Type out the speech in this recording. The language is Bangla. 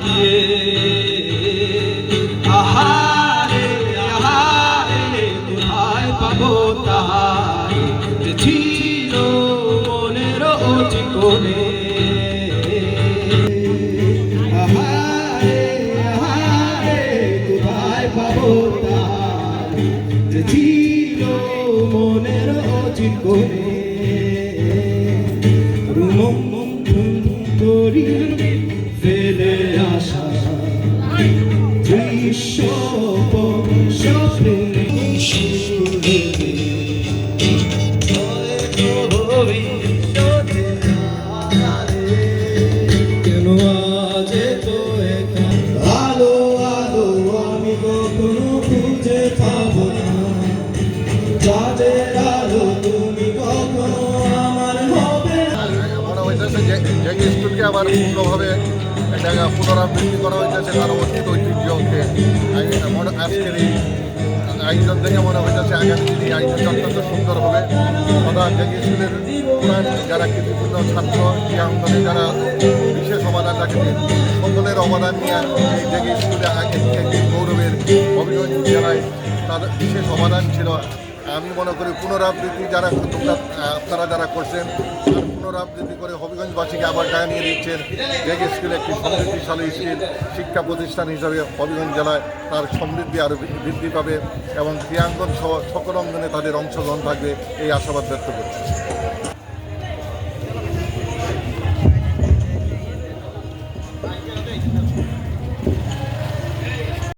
হারিয়ে আহারে আহারে, কোথায় পাবো তাহার? ছিল মনের অচিকনে। আহারে আহারে, কোথায় পাবো তাহার? ছিল মনের অচিকনে। রুমম করি ফেলে। আবার পূর্ণভাবে এটা পুনরাবৃত্তি করা হইতেছে তার অতীত ঐতিহ্যকে মনে আজকের এই আয়োজন থেকে মনে হইতেছে আগামী দিনে এই আয়োজন অত্যন্ত সুন্দর হবে। তথা জেগে স্কুলের যারা কৃতিপূর্ণ ছাত্র যারা বিশেষ অবদান রাখেন সকলের অবদান নিয়ে এই জেগে স্কুলে একটি গৌরবের অভিযোগ জেলায় তাদের বিশেষ অবদান ছিল। আমি মনে করি পুনরাবৃত্তি যারা, তোমরা আপনারা যারা করছেন পুনরাবৃত্তি করে হবিগঞ্জবাসীকে আবার জানিয়ে দিচ্ছেন যে স্কুল একটি সমৃদ্ধিশালী স্কুল, শিক্ষা প্রতিষ্ঠান হিসাবে হবিগঞ্জ জেলায় তার সমৃদ্ধি আরও বৃদ্ধি পাবে এবং ক্রিয়াঙ্গন সহ সকল অঙ্গনে তাদের অংশগ্রহণ থাকবে এই আশাবাদ ব্যক্ত করছে